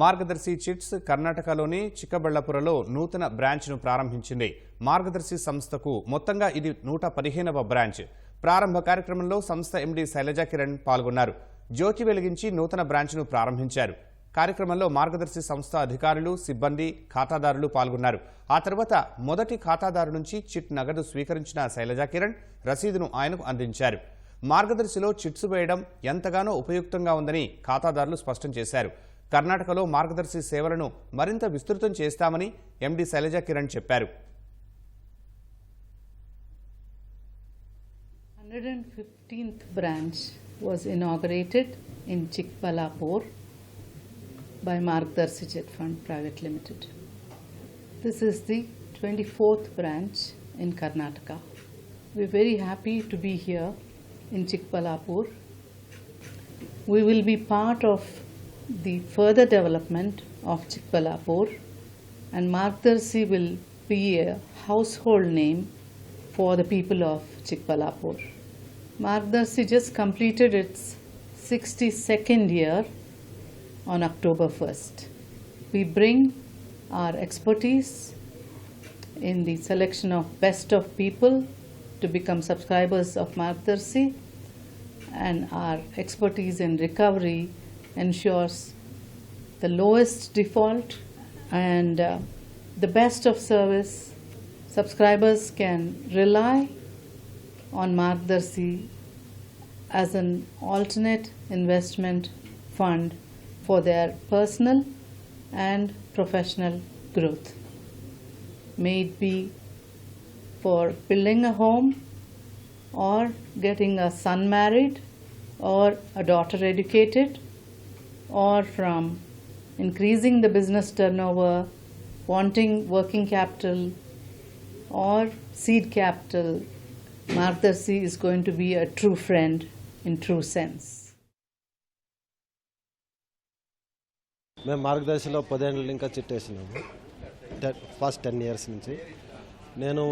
మార్గదర్శి chits కర్ణాటకలోని చిక్కబళ్ళపురలో నూతన బ్రాంచ్ను ప్రారంభించింది. మార్గదర్శి సంస్థకు మొత్తంగా ఇది నూట పదిహేనవ బ్రాంచ్. ప్రారంభ కార్యక్రమంలో సంస్థ ఎండీ శైలజా కిరణ్ పాల్గొన్నారు. జ్యోతి వెలిగించి నూతన బ్రాంచ్ను ప్రారంభించారు. కార్యక్రమంలో మార్గదర్శి సంస్థ అధికారులు సిబ్బంది ఖాతాదారులు పాల్గొన్నారు. ఆ తర్వాత మొదటి ఖాతాదారు నుంచి చిట్ నగదు స్వీకరించిన శైలజా కిరణ్ రసీదును ఆయనకు అందించారు. మార్గదర్శిలో చిట్స్ వేయడం ఎంతగానో ఉపయుక్తంగా ఉందని ఖాతాదారులు స్పష్టం చేశారు. కర్ణాటకలో మార్గదర్శి సేవలను మరింత విస్తృతం చేస్తామని ఎండి శైలజ కిరణ్ చెప్పారు 115th branch was inaugurated in Chikbalapur by Markdarshi Chit Fund Private Limited. This is the 24th branch in Karnataka. We're very happy to be here in Chikbalapur. We will be part of the further development of Chikbalapur and Margdarshi will be a household name for the people of Chikbalapur. Margdarshi just completed its 62nd year on October 1st. We bring our expertise in the selection of best of people to become subscribers of Margdarshi and our expertise in recovery ensures the lowest default and uh, the best of service. Subscribers can rely on Margdarshi as an alternate investment fund for their personal and professional growth. May it be for building a home or getting a son married or a daughter educated or from increasing the business turnover, wanting working capital or seed capital, Margdarshi is going to be a true friend in true sense. మేము మార్గదర్శిలో పదేళ్ళు ఇంకా చిట్టేసినాము first ten years నుంచి నేను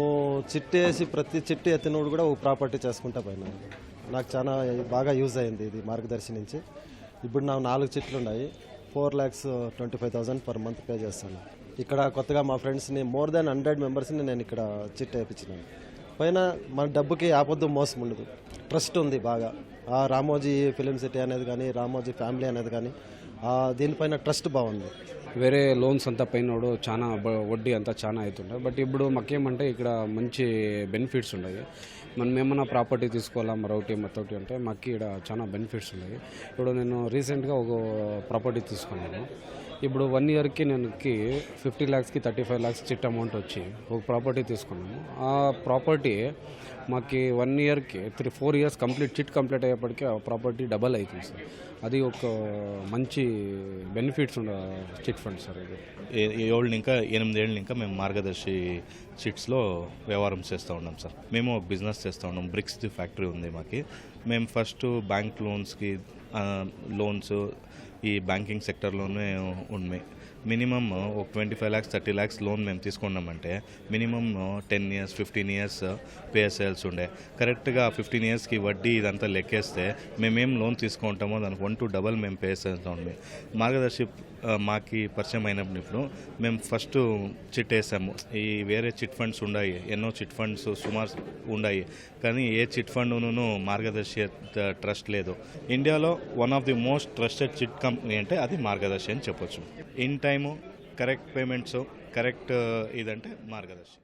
చిట్టేసి ప్రతి చిట్టు ఎత్తినోడు కూడా ఒక property చేసుకుంటా పోయినాను నాకు చాలా బాగా యూజ్ అయింది ఇది మార్గదర్శి నుంచి ఇప్పుడు నాకు నాలుగు చిట్లు ఉన్నాయి. Four lakhs twenty five thousand per month pay చేస్తాను. ఇక్కడ కొత్తగా మా ఫ్రెండ్స్ని మోర్ దాన్ హండ్రెడ్ మెంబర్స్ని నేను ఇక్కడ చిట్ వేయించినాను. పైన మన డబ్బుకి ఆపొద్దు మోసం ఉండదు. ట్రస్ట్ ఉంది బాగా. ఆ రామోజీ ఫిలిం సిటీ అనేది కానీ రామోజీ ఫ్యామిలీ అనేది కానీ దీనిపైన ట్రస్ట్ బాగుంది. వేరే లోన్స్ అంతా పైనోడు చాలా వడ్డీ అంతా చాలా అవుతుండే బట్ ఇప్పుడు మాకేమంటే ఇక్కడ మంచి బెనిఫిట్స్ ఉన్నాయి. మనం ఏమన్నా ప్రాపర్టీ తీసుకోవాలా మరొకటి మరొకటి అంటే మాకు ఇక్కడ చాలా బెనిఫిట్స్ ఉన్నాయి. ఇప్పుడు నేను రీసెంట్గా ఒక ప్రాపర్టీ తీసుకున్నాను. ఇప్పుడు వన్ ఇయర్కి నేనుకి fifty ల్యాక్స్కి thirty five lakhs chit amount వచ్చి ఒక ప్రాపర్టీ తీసుకున్నాము. ఆ ప్రాపర్టీ మాకు వన్ ఇయర్కి three four years complete chit complete అయ్యేప్పటికీ ఆ ప్రాపర్టీ డబల్ అవుతుంది సార్. అది ఒక మంచి బెనిఫిట్స్ ఉన్న చిట్ ఫండ్ సార్ ఇది. ఏ- ఏళ్ళు ఇంకా ఎనిమిదేళ్ళు ఇంకా మేము మార్గదర్శి చిట్స్లో వ్యవహారం చేస్తూ ఉన్నాం సార్. మేము ఒక బిజినెస్ చేస్తూ ఉన్నాం. బ్రిక్స్ది ఫ్యాక్టరీ ఉంది మాకు. మేము ఫస్ట్ బ్యాంక్ లోన్స్కి లోన్స్ ఈ బ్యాంకింగ్ సెక్టర్లోనే ఉన్నాయి మినిమమ్ ఒక twenty five lakhs thirty lakhs loan మేము తీసుకున్నామంటే minimum ten years fifteen years పేఎస్ఎల్స్ ఉండే. కరెక్ట్గా ఫిఫ్టీన్ ఇయర్స్కి వడ్డీ ఇదంతా లెక్కేస్తే మేమేం లోన్ తీసుకుంటామో దానికి వన్ టు డబల్ మేము పే ఉంది మార్గదర్శి మాకి పరిచయం అయినప్పుడు మేము ఫస్ట్ చిట్ వేసాము. ఈ వేరే చిట్ ఫండ్స్ ఉన్నాయి ఎన్నో చిట్ ఫండ్స్ సుమారు ఉన్నాయి కానీ ఏ చిట్ ఫండ్ను మార్గదర్శి ట్రస్ట్ లేదు. ఇండియాలో one of the most trusted chit company అంటే అది మార్గదర్శి అని చెప్పొచ్చు. In time correct payments correct ఇదంటే మార్గదర్శి.